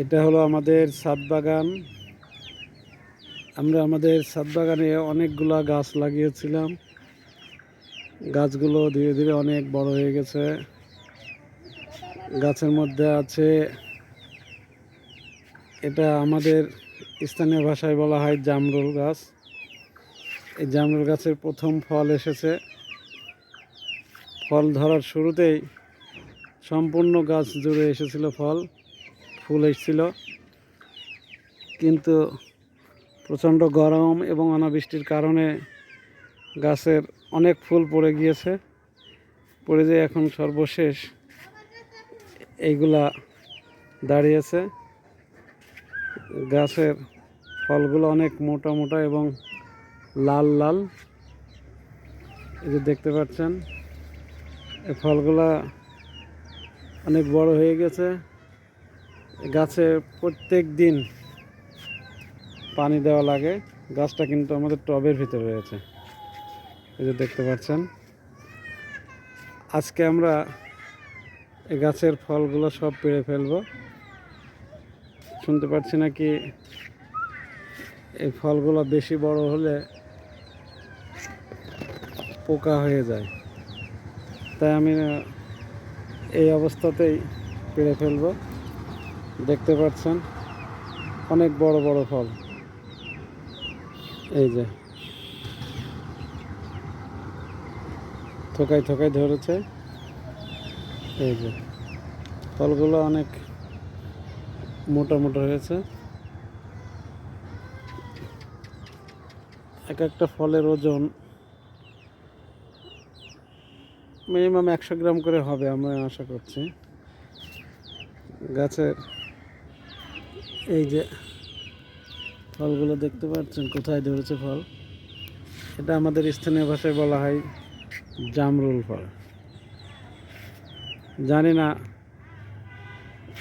এটা হলো আমাদের ছাদ বাগান। আমরা আমাদের ছাদ বাগানে অনেকগুলা গাছ লাগিয়েছিলাম। গাছগুলো ধীরে ধীরে অনেক বড় হয়ে গেছে। গাছের মধ্যে আছে, এটা আমাদের স্থানীয় ভাষায় বলা হয় জামরুল গাছ। এই জামরুল গাছের প্রথম ফল এসেছে। ফল ধরার শুরুতেই সম্পূর্ণ গাছ জুড়ে এসেছিল ফল। ফুল এসেছিল। কিন্তু প্রচণ্ড গরম এবং অনাবৃষ্টির কারণে গাছের অনেক ফুল পড়ে গিয়েছে। পড়ে যেয়ে এখন সর্বশেষ এইগুলা দাঁড়িয়েছে। গাছের ফলগুলো অনেক মোটা মোটা এবং লাল লাল। এই যে দেখতে পাচ্ছেন, এই ফলগুলা অনেক বড় হয়ে গেছে। গাছে প্রত্যেক দিন পানি দেওয়া লাগে। গাছটা কিন্তু আমাদের টবের ভিতরে রয়েছে। এই যে দেখতে পাচ্ছেন। আজকে আমরা এই গাছের ফলগুলো সব পেড়ে ফেলব। শুনতে পাচ্ছি নাকি এই ফলগুলো বেশি বড় হলে পোকা হয়ে যায়। তাই আমি এই অবস্থাতেই পেড়ে ফেলব। দেখতে পাচ্ছেন? অনেক বড় বড় ফল। এই যে। থোকায় থোকায় ধরেছে। এই যে। ফলগুলো অনেক মোটা মোটা হয়েছে। এক একটা ফলের ওজন মিনিমাম একশো গ্রাম করে হবে, আমরা আশা করছি। গাছের এই যে ফলগুলো দেখতে পাচ্ছেন, কোথায় ধরেছে ফল? এটা আমাদের স্থানীয় ভাষায় বলা হয় জামরুল ফল। জানি না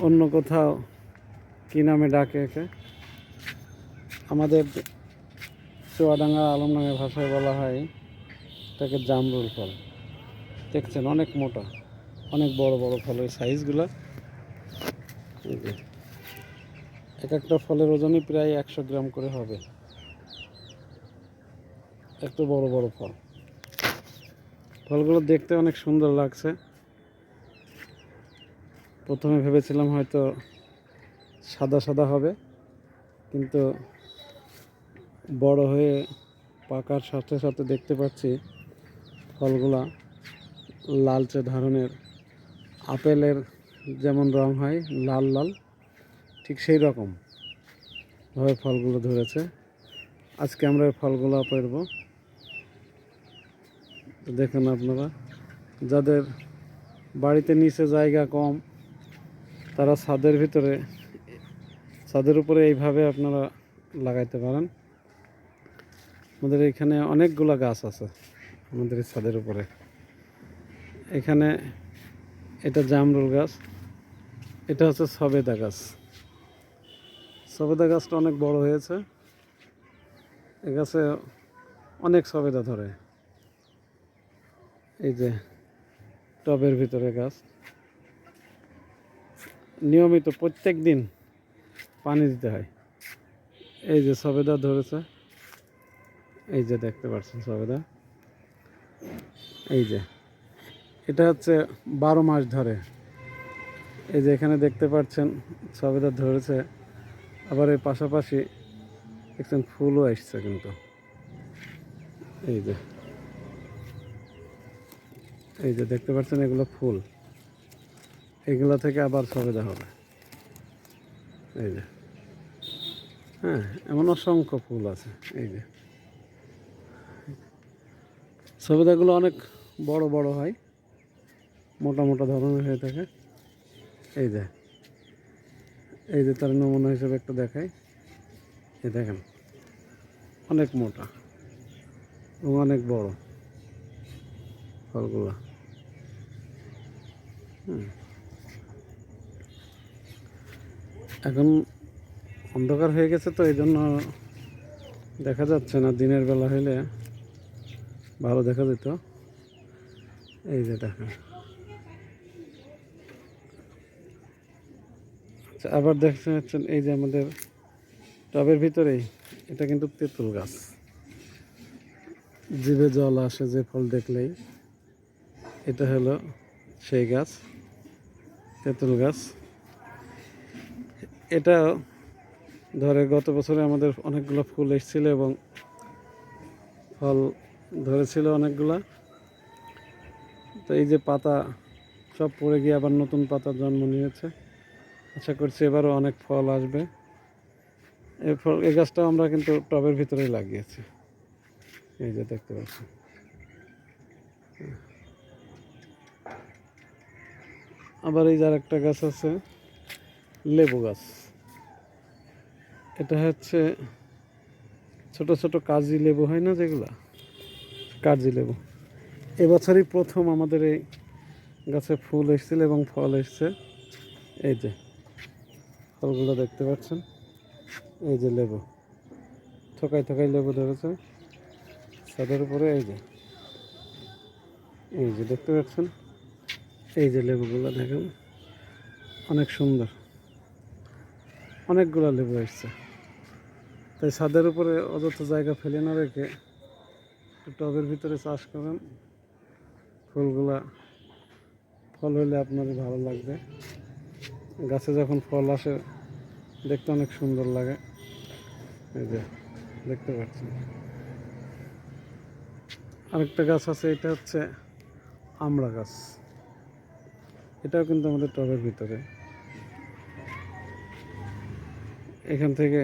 অন্য কোথাও কী নামে ডাকে একে। আমাদের চুয়াডাঙ্গা আলমডাঙ্গা ভাষায় বলা হয় এটাকে জামরুল ফল। দেখছেন, অনেক মোটা, অনেক বড় বড় ফল ওই সাইজগুলো এক একটা ফলের ওজনই প্রায় একশো গ্রাম করে হবে। একটু বড় বড় ফল। ফলগুলো দেখতে অনেক সুন্দর লাগছে। প্রথমে ভেবেছিলাম হয়তো সাদা সাদা হবে, কিন্তু বড় হয়ে পাকার সাথে সাথে দেখতে পাচ্ছি ফলগুলা লালচে ধরনের, আপেলের যেমন রং হয়, লাল লাল। ঠিক সেই রকম। ভাবে ফলগুলো ধরেছে। আজকে আমরা ফলগুলো পেরব দেখুন আপনারা, যাদের বাড়িতে নিচে জায়গা কম, তারা ছাদের ভিতরে, ছাদের উপরে এইভাবে আপনারা লাগাইতে পারেন। আমাদের এখানে অনেকগুলো গাছ আছে আমাদের ছাদের উপরে। এখানে এটা জামরুল গাছ, এটা হচ্ছে সবেদা গাছ। সবেদা গাছটা অনেক বড় হয়েছে। এ গাছে অনেক সবেদা ধরে। এই যে টবের ভিতরে গাছ। নিয়মিত প্রত্যেক দিন পানি দিতে হয়। এই যে সবেদা ধরেছে। এই যে দেখতে পাচ্ছেন সবেদা। এই যে এটা হচ্ছে বারো মাস ধরে। এই যে এখানে দেখতে পাচ্ছেন সবেদা ধরেছে। আবার এর পাশাপাশি একজন ফুলও আসছে কিন্তু। এই যে। এই যে দেখতে পাচ্ছেন এগুলো ফুল। এগুলো থেকে আবার সবেদা হবে। এই যে। হ্যাঁ এমন অসংখ্য ফুল আছে। এই যে। সবেদাগুলো অনেক বড় বড় হয়। মোটা মোটা ধরনের হয়ে থাকে। এই যে। এই যে তার নমুনা হিসেবে একটু দেখাই। এই দেখেন, অনেক মোটা এবং অনেক বড় ফলগুলো। এখন অন্ধকার হয়ে গেছে তো এই জন্য দেখা যাচ্ছে না। দিনের বেলা হইলে ভালো দেখা যেত। এই যে দেখেন। আবার দেখতে পাচ্ছেন এই যে আমাদের টবের ভিতরেই, এটা কিন্তু তেঁতুল গাছ। জিভে জল আসে যে ফল দেখলেই, এটা হলো সেই গাছ, তেঁতুল গাছ। এটা ধরে গত বছরে আমাদের অনেকগুলো ফুল এসেছিল এবং ফল ধরেছিল অনেকগুলা। তো এই যে পাতা সব পড়ে গিয়ে আবার নতুন পাতা জন্ম নিয়েছে। আশা করছি এবারও অনেক ফল আসবে। এই ফল এই গাছটাও আমরা কিন্তু টবের ভিতরেই লাগিয়েছি। এই যে দেখতে পাচ্ছি আবার এই যে আরেকটা গাছ আছে, লেবু গাছ। এটা হচ্ছে ছোট ছোট কাজি লেবু, হয় না যেগুলা? কাজি লেবু। এবছরই প্রথম আমাদের এই গাছে ফুল এসেছিল এবং ফল এসছে। এই যে। ফলগুলো দেখতে পাচ্ছেন? এই যে লেবু। থকাই থকাই লেবু ধরেছে। ছাদের উপরে এই যে। এই যে দেখতে পাচ্ছেন? এই যে লেবুগুলো দেখেন। অনেক সুন্দর। অনেকগুলো লেবু এসছে তাই ছাদের উপরে অযথা জায়গা ফেলে না রেখে টবের ভিতরে চাষ করেন। ফুলগুলা, ফল হলে আপনারই ভালো লাগবে। গাছে যখন ফল আসে, দেখতে অনেক সুন্দর লাগে। এই যে, দেখতে পাচ্ছেন। আরেকটা গাছ আছে, এটা হচ্ছে আমড়া গাছ। এটাও কিন্তু আমাদের টবের ভিতরে। এখান থেকে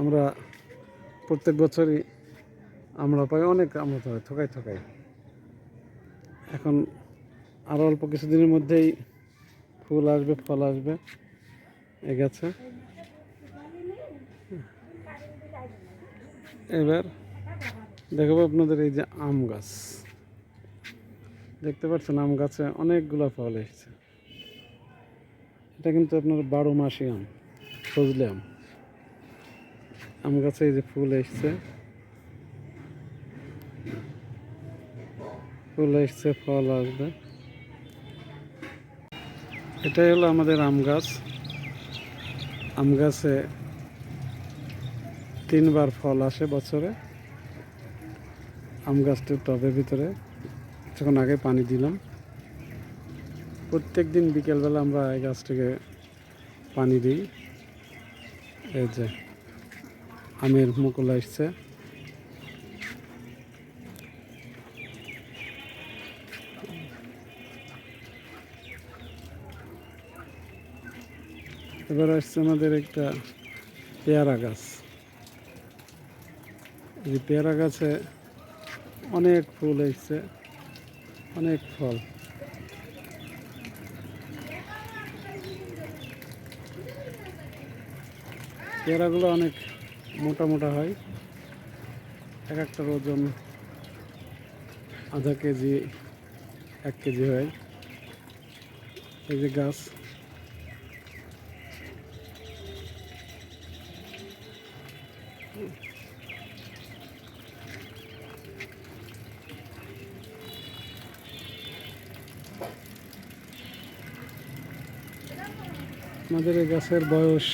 আমরা প্রত্যেক বছরই আমরা পাই, অনেক আমরা হয় থকাই থকাই এখন আরও অল্প কিছুদিনের মধ্যেই ফুল আসবে, ফল আসবে। এ গাছে। এবার দেখাবো আপনাদের এই যে আম গাছ। দেখতে পাচ্ছেন আম গাছে অনেকগুলো ফল এসেছে। এটা কিন্তু আপনার বারো মাসি আম ফজলে আম। আম গাছে এই যে ফুল এসছে। ফুল এসছে, ফল আসবে। এটাই হলো আমাদের আম গাছ। আম গাছে তিনবার ফল আসে বছরে। আম গাছটির টবের ভিতরে। কিছুক্ষণ আগে পানি দিলাম। প্রত্যেক দিন বিকেলবেলা আমরা এই গাছটিকে পানি দিই। এই যে, আমের মুকুল আসছে। এবার আসছে আমাদের একটা পেয়ারা গাছ। এই পেয়ারা গাছে অনেক ফুল এসছে, অনেক ফল। পেয়ারাগুলো অনেক মোটা মোটা হয়, এক একটার ওজন আধা কেজি, এক কেজি হয়। এই যে গাছ। আমাদের এই গাছের বয়স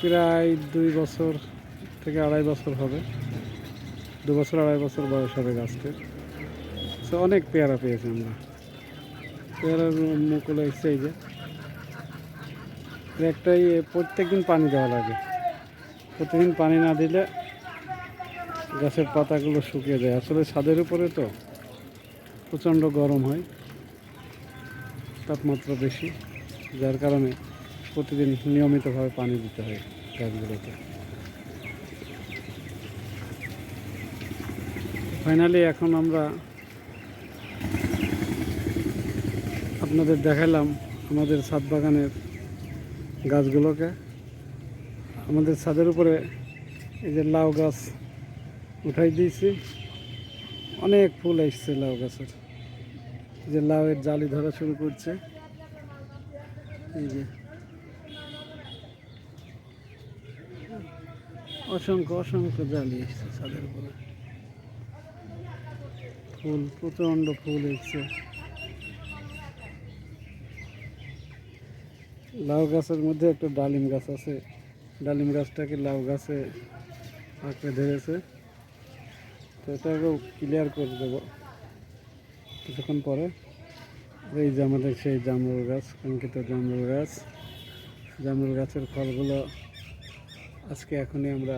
প্রায় দুই বছর থেকে আড়াই বছর হবে। দু বছর, আড়াই বছর বয়স হবে গাছটির। তো অনেক পেয়ারা পেয়েছি আমরা। পেয়ারার মুকুল এসছে এই যে। একটাই প্রত্যেক দিন পানি দেওয়া লাগে। প্রতিদিন পানি না দিলে গাছের পাতাগুলো শুকিয়ে যায়। আসলে ছাদের উপরে তো প্রচণ্ড গরম হয়। তাপমাত্রা বেশি, যার কারণে প্রতিদিন নিয়মিতভাবে পানি দিতে হয় গাছগুলোতে ফাইনালি এখন আমরা আপনাদের দেখালাম আমাদের ছাদ বাগানের গাছগুলোকে। আমাদের ছাদের উপরে এই যে লাউ গাছ উঠাই দিয়েছি। অনেক ফুল এসছে লাউ গাছের। যে লাউয়ের জালি ধরা শুরু করছে। এই যে। অসংখ্য অসংখ্য জালি এসছে ছাদের উপরে। ফুল, প্রচণ্ড ফুল এসছে। লাউ গাছের মধ্যে একটা ডালিম গাছ আছে। ডালিম গাছটাকে লাউ গাছে আঁকড়ে ধরেছে। তো এটাকেও ক্লিয়ার করে দেবো। কিছুক্ষণ পরে, এই যে আমাদের সেই জামরুল গাছ, কাঙ্ক্ষিত জামরুল গাছ। জামরুল গাছের ফলগুলো আজকে এখনই আমরা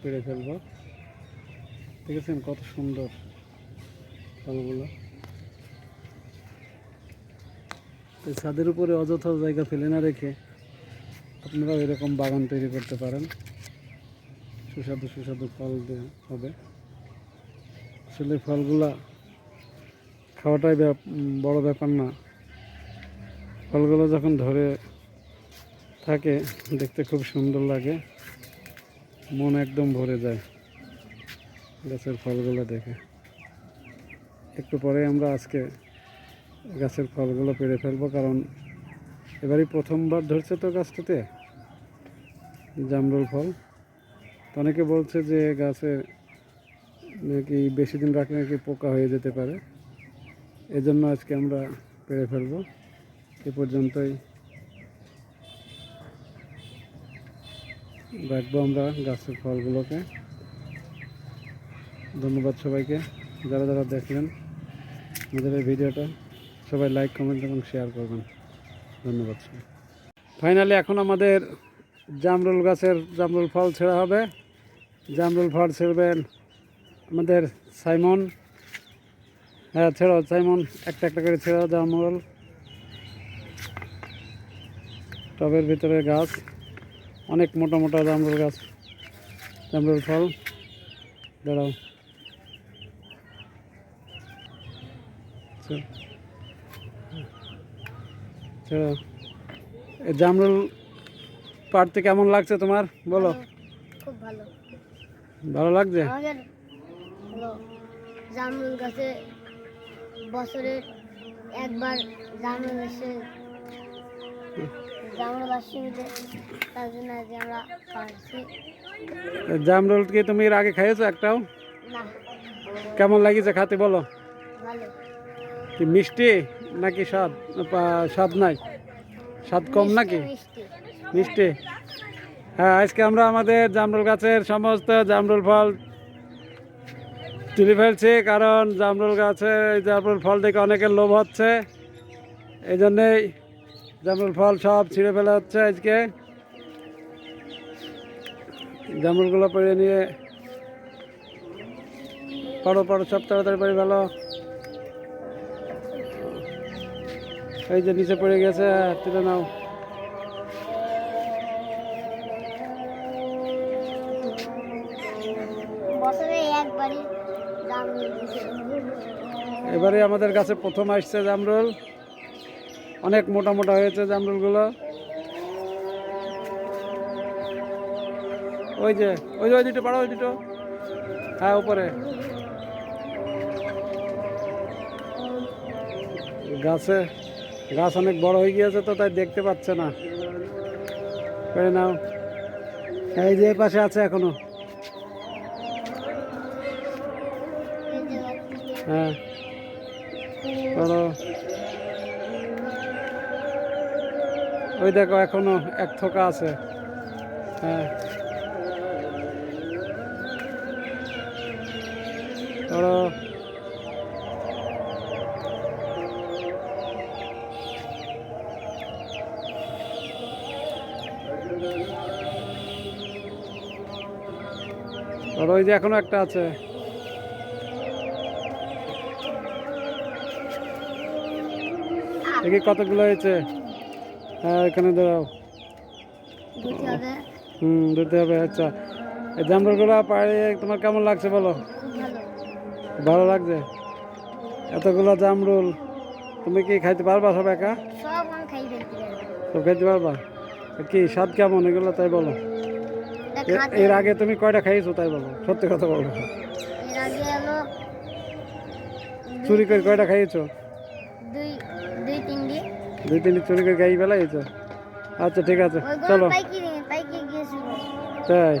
পেড়ে ফেলব। দেখেছেন কত সুন্দর ফলগুলো? তো ছাদের উপরে অযথা জায়গা ফেলে না রেখে আপনারা এরকম বাগান তৈরি করতে পারেন। সুস্বাদু সুস্বাদু ফল হবে। আসলে ফলগুলা খাওয়াটাই বড় ব্যাপার না। ফলগুলো যখন ধরে থাকে, দেখতে খুব সুন্দর লাগে। মন একদম ভরে যায় গাছের ফলগুলো দেখে। একটু পরে আমরা আজকে গাছের ফলগুলো পেরে ফেলব, কারণ এবারই প্রথমবার ধরছে তো গাছটাতে, জামরুল ফল। তো অনেকে বলছে যে গাছে নাকি বেশি দিন রাখলে নাকি পোকা হয়ে যেতে পারে। এজন্য আজকে আমরা পেরে ফেলব। এ পর্যন্তই। রাখব আমরা গাছের ফলগুলোকে। ধন্যবাদ সবাইকে। যারা যারা দেখলেন আমাদের এই ভিডিওটা, সবাই লাইক কমেন্ট এবং শেয়ার করবেন। ধন্যবাদ সবাই। ফাইনালি এখন আমাদের জামরুল গাছের জামরুল ফল ছেঁড়া হবে। জামরুল ফল ছেড়বেন আমাদের সাইমন। হ্যাঁ ছেড়ো সাইমন একটা একটা করে ছেড়ো জামরুল টবের ভিতরে গাছ অনেক মোটা মোটা জামরুল গাছ জামরুল ফল। দাঁড়াও। ছেড়ো জামরুল পাড়তে কেমন লাগছে তোমার? বলো। খুব ভালো। ভালো লাগছে? জামরুল গাছে বছরের একবার জামরুল এসে জামরুল আসছে তার জন্য আজ আমরা পারছি জামরুল কি তুমি এর আগে খাইয়েছো একটাও? না। কেমন লাগিছে খেতে বলো? ভালো। কি মিষ্টি নাকি স্বাদ? স্বাদ নাই? স্বাদ কম নাকি? মিষ্টি। হ্যাঁ আজকে আমরা আমাদের জামরুল গাছের সমস্ত জামরুল ফল তুলে ফেলছি, কারণ জামরুল গাছের এই জামরুল ফল দেখে অনেকের লোভ হচ্ছে। এই জন্যেই জামরুল ফল সব ছিঁড়ে ফেলা হচ্ছে আজকে। জামরুলগুলো পরে নিয়ে পড়ো পড়ো, সব তাড়াতাড়ি পড়ে ভালো এই যে নিচে পড়ে গেছে তুলে নাও। একবারই এবারে আমাদের কাছে প্রথম আসছে জামরুল। অনেক মোটা মোটা হয়েছে জামরুলগুলো। ওই যে ওই যে, ওই দুটো, পাড়া ওই দুটো। হ্যাঁ উপরে। গাছে, গাছ অনেক বড় হয়ে গিয়েছে তো, তাই দেখতে পাচ্ছে না। নাও। এই যে পাশে আছে এখনও। হ্যাঁ। করো ওই দেখো, এখনও এক থোকা আছে। হ্যাঁ। করো আর ওই যে এখনও একটা আছে। দেখি কতগুলো হয়েছে? হ্যাঁ এখানে দাঁড়াও। হুম দিতে হবে আচ্ছা। এই জামরুলগুলো পাড়ে তোমার কেমন লাগছে বলো? ভালো। লাগছে? এতগুলো জামরুল তুমি কি খাইতে পারবা সব একা? সব খাইতে পারবা? কি স্বাদ কেমন এগুলো তাই বলো? এর আগে তুমি কয়টা খাইছো তাই বলো? সত্যি কথা বলো। চুরি করে কয়টা খাইয়েছো দুই তিন চুরি করে খাই ফেলাইছো আচ্ছা ঠিক আছে চলো। তাই।